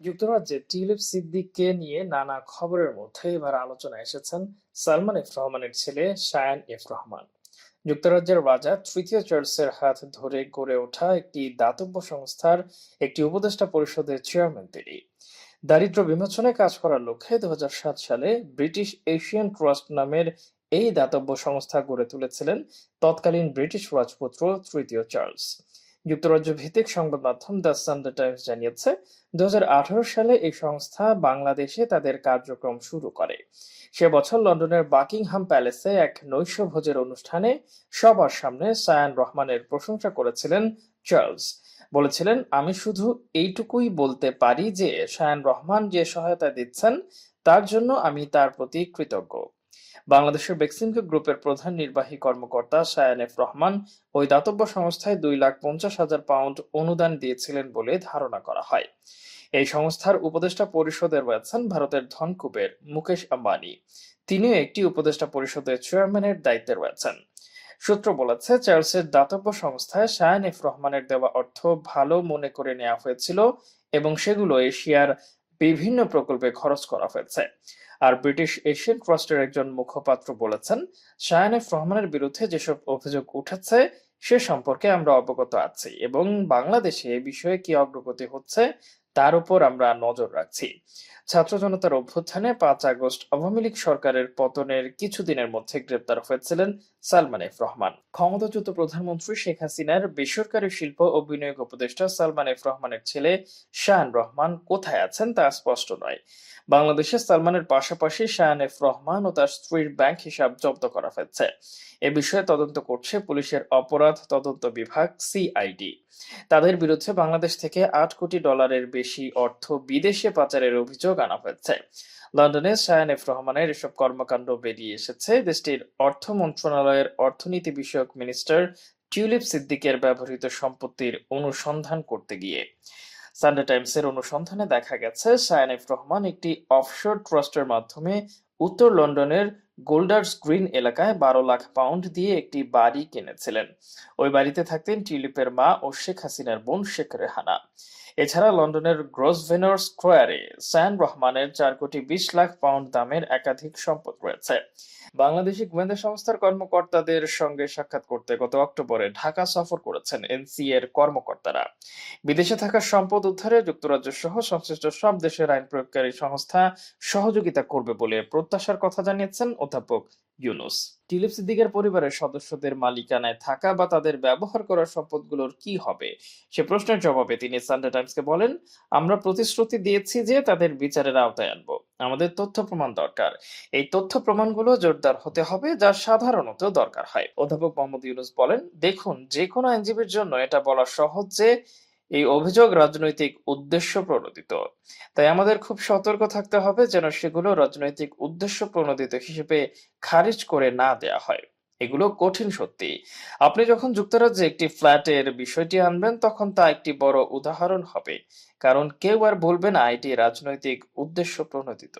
যুক্তরাজ্যে টিউলিপ সিদ্দিককে নিয়ে নানা খবরের মধ্যে এবার আলোচনায় এসেছেন সালমান এফ রহমানের ছেলে শায়ান এফ রহমান। যুক্তরাজ্যের রাজা তৃতীয় চার্লসের হাত ধরে গড়ে ওঠা একটি দাতব্য সংস্থার একটি উপদেষ্টা পরিষদের চেয়ারম্যান তিনি। দারিদ্র বিমোচনে কাজ করার লক্ষ্যে দু হাজার সাত সালে ব্রিটিশ এশিয়ান ট্রাস্ট নামের এই দাতব্য সংস্থা গড়ে তুলেছিলেন তৎকালীন ব্রিটিশ রাজপুত্র তৃতীয় চার্লস। যুক্তরাজ্য ভিত্তিক সংবাদ মাধ্যম দ্য সানডে টাইমস জানিয়েছে দু সালে এই সংস্থা বাংলাদেশে তাদের কার্যক্রম শুরু করে। সে বছর লন্ডনের বাকিংহাম প্যালেসে এক নৈশভোজের অনুষ্ঠানে সবার সামনে সায়ান রহমানের প্রশংসা করেছিলেন চার্লস। বলেছিলেন, আমি শুধু এইটুকুই বলতে পারি যে সায়ান রহমান যে সহায়তা দিচ্ছেন, তার জন্য আমি তার প্রতি কৃতজ্ঞ। বাংলাদেশের বেক্সিমকো গ্রুপের প্রধান নির্বাহী কর্মকর্তা শায়ান এফ রহমান ওই দাতব্য সংস্থায় দুই লাখ পঞ্চাশ হাজার পাউন্ড অনুদান দিয়েছিলেন বলে ধারণা করা হয়। এই সংস্থার উপদেষ্টা পরিষদে রয়েছেন ভারতের ধনকুবের মুকেশ আম্বানি। তিনিও একটি উপদেষ্টা পরিষদের চেয়ারম্যানের দায়িত্বে রয়েছেন সূত্র বলেছে চার্লসের দাতব্য সংস্থায় শায়ান এফ রহমানের দেওয়া অর্থ ভালো মনে করে নেওয়া হয়েছিল এবং সেগুলো এশিয়ার বিভিন্ন প্রকল্পে খরচ করা হয়েছে। আর ব্রিটিশ এশিয়ান ট্রাস্টের একজন মুখপাত্র বলেছেন শায়ান এফ রহমানের বিরুদ্ধে যেসব অভিযোগ উঠেছে, সে সম্পর্কে আমরা অবগত আছি এবং বাংলাদেশে এ বিষয়ে কি অগ্রগতি হচ্ছে, তার উপর আমরা নজর রাখছি। ছাত্র জনতার অভ্যুত্থানে পাঁচ আগস্ট আওয়ামী লীগ সরকারের পতনের কিছুদিনের মধ্যে গ্রেপ্তার হয়েছিলেন সালমান এফ রহমান। ক্ষমতাচ্যুত প্রধানমন্ত্রী শেখ হাসিনার বেসরকারি শিল্প ও বিনিয়োগ উপদেষ্টা সালমান এফ রহমানের ছেলে শাহান রহমান কোথায় আছেন তা স্পষ্ট নয়। বাংলাদেশে সালমানের পাশাপাশি শাহান এফ রহমান ও তার স্ত্রীর ব্যাংক হিসাব জব্দ করা হয়েছে। এ বিষয়ে তদন্ত করছে পুলিশের অপরাধ তদন্ত বিভাগ সিআইডি। তাদের বিরুদ্ধে বাংলাদেশ থেকে আট কোটি ডলারের বেশি অর্থ বিদেশে পাচারের অভিযোগ আনা হয়েছে। লন্ডনে শায়ান এফ রহমানের এসব কর্মকাণ্ড বেরিয়ে এসেছে। দেশটির অর্থ মন্ত্রণালয়ের অর্থনীতি বিষয়ক মিনিস্টার টিউলিপ সিদ্দিকের ব্যবহৃত সম্পত্তির অনুসন্ধান করতে গিয়ে। সানডে টাইমসের অনুসন্ধানে দেখা গেছে, শায়ান এফ রহমান একটি অফশোর ট্রাস্টের মাধ্যমে উত্তর লন্ডনের গোল্ডার্স গ্রিন এলাকায় বারো লাখ পাউন্ড দিয়ে একটি বাড়ি কিনেছিলেন। ওই বাড়িতে থাকতেন টিউলিপের মা ও শেখ হাসিনার বোন শেখ রেহানা। এছাড়া লন্ডনের গ্রসভেনর স্কোয়ারে স্যান রহমানের চার কোটি বিশ লাখ পাউন্ড দামের একাধিক সম্পদ রয়েছে। বাংলাদেশি গোয়েন্দা সংস্থার কর্মকর্তাদের সঙ্গে সাক্ষাৎ করতে গত অক্টোবরে ঢাকা সফর করেছেন এনসি এর কর্মকর্তারা। বিদেশে থাকা সম্পদ উদ্ধারে যুক্তরাজ্য সহ সংশ্লিষ্ট সব দেশের আইন প্রয়োগকারী সংস্থা সহযোগিতা করবে বলে প্রত্যাশার কথা জানিয়েছেন অধ্যাপক ইউনুস। টিলিপ সিদ্দিকের পরিবারের সদস্যদের মালিকানায় থাকা বা তাদের ব্যবহার করা সম্পদগুলোর কি হবে? সে প্রশ্নের জবাবে তিনি সানডে টাইমসকে বলেন, আমরা প্রতিশ্রুতি দিয়েছি যে তাদের বিচারের আওতায় আনব। আমাদের তথ্য প্রমাণ দরকার। এই তথ্য প্রমাণগুলো জোরদার হতে হবে যা সাধারণত দরকার হয়। অধ্যাপক মোহাম্মদ ইউনুস বলেন, দেখুন যে কোনো আইনজীবীর জন্য এটা বলা সহজ যে এই অভিযোগ রাজনৈতিক উদ্দেশ্য প্রণোদিত। তাই আমাদের খুব সতর্ক থাকতে হবে যেন সেগুলো রাজনৈতিক উদ্দেশ্য প্রণোদিত হিসেবে খারিজ করে না দেয়া হয়। এগুলো কঠিন সত্যি। আপনি যখন যুক্তরাজ্যে একটি ফ্ল্যাটের বিষয়টি আনবেন, তখন তা একটি বড় উদাহরণ হবে। কারণ কেউ আর বলবে না এটি রাজনৈতিক উদ্দেশ্য প্রণোদিত।